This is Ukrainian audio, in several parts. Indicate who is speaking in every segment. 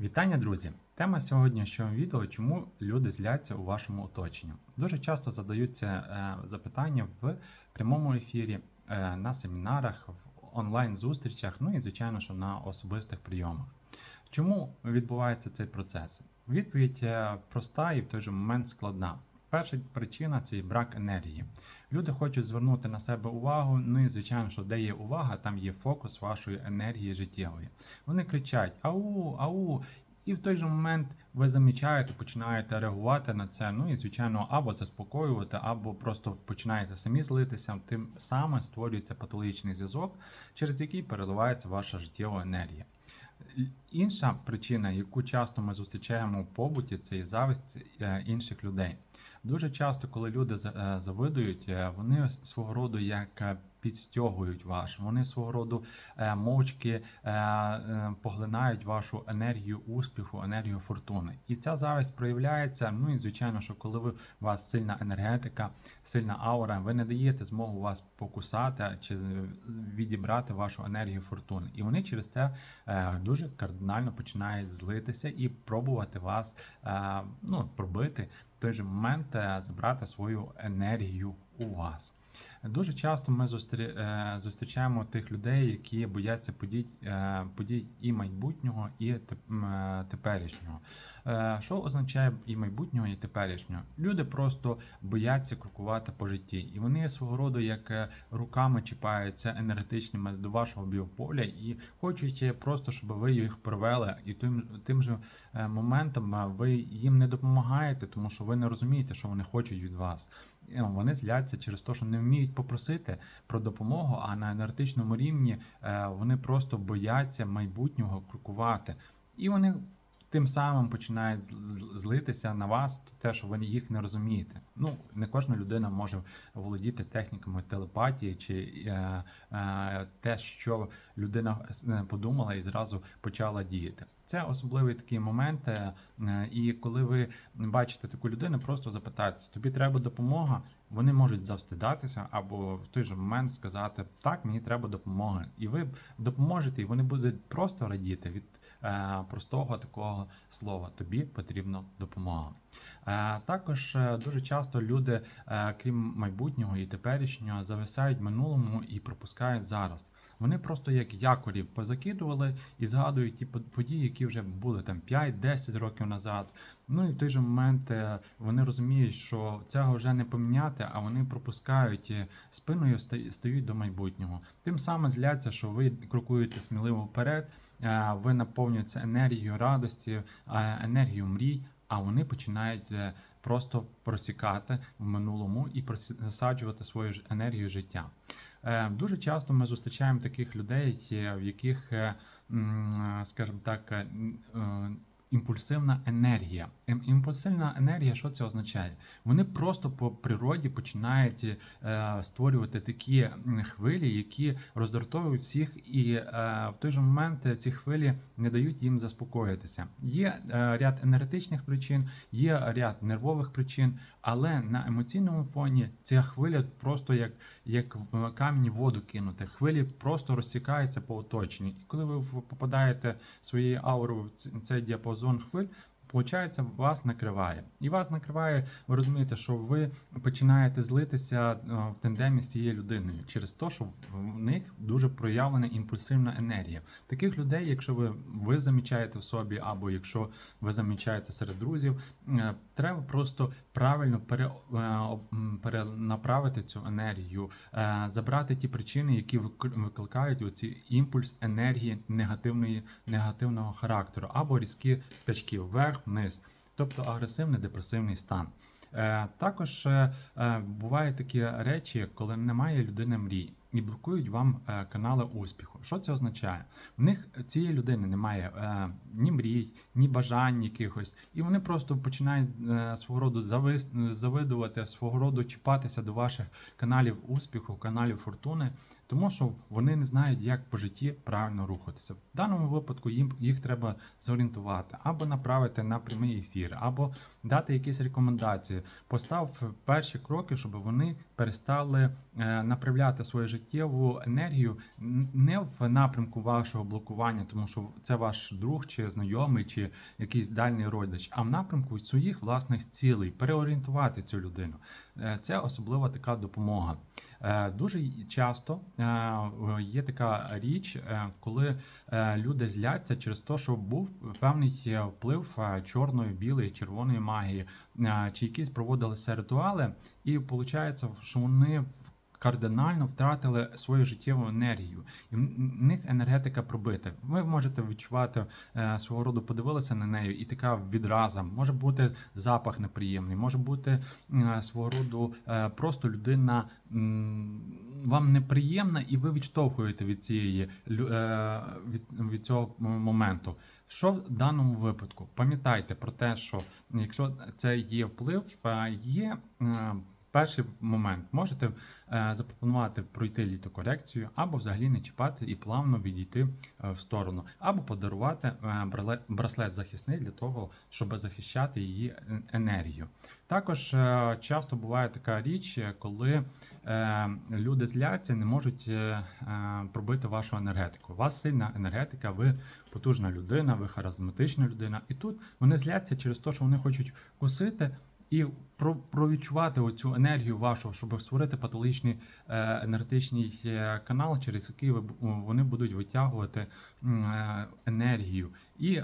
Speaker 1: Вітання, друзі! Тема сьогоднішнього відео чому люди зляться у вашому оточенні. Дуже часто задаються е, запитання в прямому ефірі, е, на семінарах, в онлайн-зустрічах, ну і, звичайно, що на особистих прийомах. Чому відбувається цей процес? Відповідь е, проста і в той же момент складна. Перша причина це брак енергії. Люди хочуть звернути на себе увагу. Ну і звичайно, що де є увага, там є фокус вашої енергії життєвої. Вони кричать Ау, ау. І в той же момент ви замічаєте, починаєте реагувати на це. Ну і звичайно, або заспокоювати, або просто починаєте самі злитися. Тим самим створюється патологічний зв'язок, через який переливається ваша життєва енергія. Інша причина, яку часто ми зустрічаємо в побуті, це і зависть е, інших людей. Дуже часто, коли люди е, завидують, е, вони свого роду як е, підстягують ваш, вони свого роду е, мовчки е, е, поглинають вашу енергію успіху, енергію фортуни. І ця зависть проявляється. Ну і звичайно, що коли ви у вас сильна енергетика, сильна аура, ви не даєте змогу вас покусати чи відібрати вашу енергію фортуни. І вони через це е, дуже кардинально починають злитися і пробувати вас ну, пробити в той же момент забрати свою енергію у вас. Дуже часто ми е, зустрічаємо тих людей, які бояться подій, е, подій і майбутнього, і е, теперішнього. Що означає і майбутнього, і теперішнього? Люди просто бояться крокувати по житті, і вони свого роду як руками чіпаються енергетичними до вашого біополя і хочуть просто, щоб ви їх провели, і тим, тим же моментом ви їм не допомагаєте, тому що ви не розумієте, що вони хочуть від вас. Е, Вони зляться через те, що не вміють попросити про допомогу, а на енергетичному рівні е, вони просто бояться майбутнього крокувати. І вони тим самим починають злитися на вас, те, що ви їх не розумієте. Ну, не кожна людина може володіти техніками телепатії чи е, е, те, що людина е, подумала і зразу почала діяти. Це особливий такий момент, е, е, і коли ви бачите таку людину, просто запитатися, тобі треба допомога. Вони можуть завстидатися або в той же момент сказати так, мені треба допомога, і ви допоможете, і вони будуть просто радіти від е, простого такого слова. Тобі потрібна допомога. Е, також е, дуже часто люди, е, крім майбутнього і теперішнього, зависають в минулому і пропускають зараз. Вони просто як якорі позакидували і згадують ті под- події, які вже були там 5-10 років назад. Ну і в той же момент вони розуміють, що цього вже не поміняти, а вони пропускають спиною стають до майбутнього. Тим самим зляться, що ви крокуєте сміливо вперед, ви наповнюєтеся енергією радості, енергією мрій, а вони починають е, просто просікати в минулому і засаджувати свою ж енергію життя. Е, Дуже часто ми зустрічаємо таких людей, е, в яких, скажімо так, імпульсивна енергія. Імпульсивна енергія, що це означає? Вони просто по природі починають е, створювати такі хвилі, які роздратовують всіх, і е, в той же момент ці хвилі не дають їм заспокоїтися. Є е, ряд енергетичних причин, є ряд нервових причин, але на емоційному фоні ця хвиля просто як, як камінь в воду кинути. Хвилі просто розсікаються по оточенню. І коли ви попадаєте своєю аурою в цей діапазон хвиль. Получається, вас накриває. І вас накриває, ви розумієте, що ви починаєте злитися е, в тандемі з цією людиною через те, що в них дуже проявлена імпульсивна енергія. Таких людей, якщо ви, ви замічаєте в собі, або якщо ви замічаєте серед друзів, е, треба просто правильно пере, е, перенаправити цю енергію, забрати ті причини, які вик- викликають оці імпульс енергії негативної, негативного характеру, або різкі скачки вверх, вниз, тобто агресивний депресивний стан. Е, Також е, е, бувають такі речі, коли немає людини мрій і блокують вам канали успіху. Що це означає? В них цієї людини немає ні мрій, ні бажань якихось, і вони просто починають свого роду завис, завидувати, свого роду чіпатися до ваших каналів успіху, каналів фортуни, тому що вони не знають, як по житті правильно рухатися. В даному випадку їм їх треба зорієнтувати або направити на прямий ефір, або дати якісь рекомендації. Постав перші кроки, щоб вони перестали е, направляти свою життєву енергію не в напрямку вашого блокування, тому що це ваш друг чи знайомий, чи якийсь дальній родич, а в напрямку своїх власних цілей, переорієнтувати цю людину. Е, Це особлива така допомога. Е, Дуже часто е, є така річ, коли люди зляться через те, що був певний вплив чорної, білої, червоної магії, чи якісь проводилися ритуали, і виходить, що вони кардинально втратили свою життєву енергію, і в них енергетика пробита. Ви можете відчувати е, свого роду, подивилися на неї, і така відраза. Може бути запах неприємний, може бути е, свого роду е, просто людина вам неприємна, і ви відштовхуєте від цієї від, від цього моменту. Що в даному випадку? Пам'ятайте про те, що якщо це є вплив, є перший момент. Можете е, запропонувати пройти літокорекцію, або взагалі не чіпати і плавно відійти е, в сторону, або подарувати е, браслет захисний для того, щоб захищати її енергію. Також часто буває така річ, коли люди зляться, не можуть пробити вашу енергетику. У вас сильна енергетика, ви потужна людина, ви харизматична людина. І тут вони зляться через те, що вони хочуть кусити. І про, провідчувати оцю енергію вашу, щоб створити патологічний е, енергетичний е, канал, через який ви, вони будуть витягувати е, енергію. І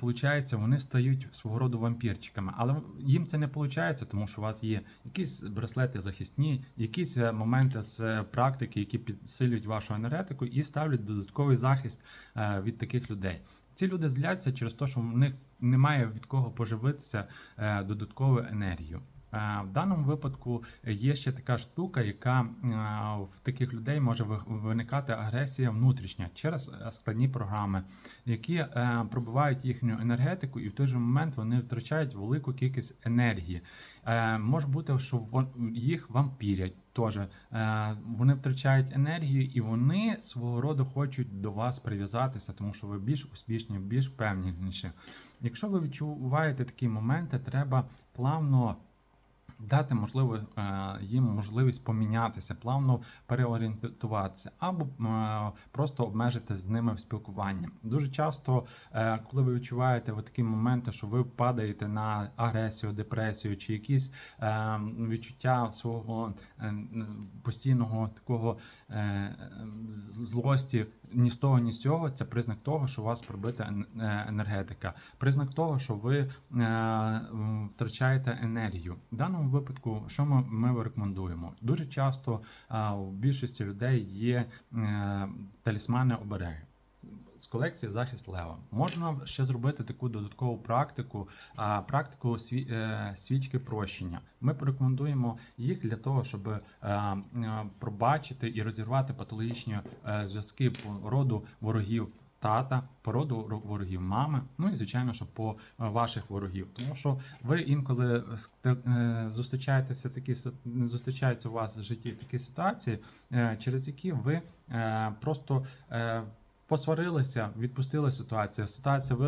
Speaker 1: виходить, вони стають свого роду вампірчиками. Але їм це не виходить, тому що у вас є якісь браслети захисні, якісь моменти з практики, які підсилюють вашу енергетику і ставлять додатковий захист від таких людей. Ці люди зляться через те, що в них немає від кого поживитися е, додатковою енергією. Е, В даному випадку є ще така штука, яка е, в таких людей може виникати агресія внутрішня через е, складні програми, які пробивають їхню енергетику, і в той же момент вони втрачають велику кількість енергії. Може бути, що їх вампірять теж. Вони втрачають енергію і вони свого роду хочуть до вас прив'язатися, тому що ви більш успішні, більш певніші. Якщо ви відчуваєте такі моменти, треба плавно. Дати можливо е, їм можливість помінятися, плавно переорієнтуватися, або е, просто обмежити з ними в спілкуванні. Дуже часто, е, коли ви відчуваєте такі моменти, що ви падаєте на агресію, депресію чи якісь відчуття свого постійного такого злості ні з того, ні з цього, це признак того, що у вас пробита енергетика, признак того, що ви втрачаєте енергію. В даному випадку, що ми, ми рекомендуємо? Дуже часто у більшості людей є е, талісмани обереги. З колекції захист лева можна ще зробити таку додаткову практику, практику е, свічки прощення. Ми порекомендуємо їх для того, щоб е, пробачити і розірвати патологічні зв'язки по роду ворогів тата, по роду ро- ворогів мами, ну і звичайно, що по е, ваших ворогів. Тому що ви інколи е, зустрічаєтеся такі зустрічаються у вас в житті такі ситуації, е, через які ви просто. Посварилися, відпустили ситуацію. Ситуація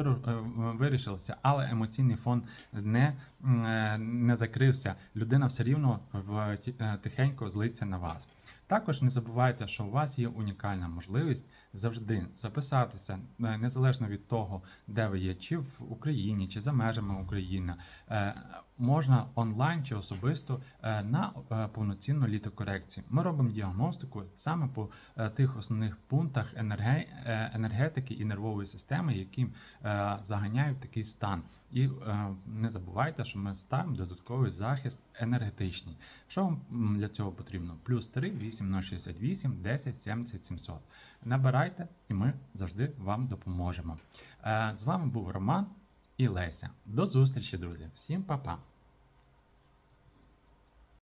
Speaker 1: вирішилася, але емоційний фон не, не закрився. Людина все рівно в тихенько злиться на вас. Також не забувайте, що у вас є унікальна можливість завжди записатися, е, незалежно від того, де ви є, чи в Україні, чи за межами України. Е, Можна онлайн чи особисто е, на повноцінну літокорекцію. Ми робимо діагностику саме по тих основних пунктах енергетики і нервової системи, які заганяють такий стан. І не забувайте, що ми ставимо додатковий захист енергетичний. Що вам для цього потрібно? Плюс 3 8068 10 70 700. Набирайте, і ми завжди вам допоможемо. Е, З вами був Роман і Леся. До зустрічі, друзі. Всім па-па!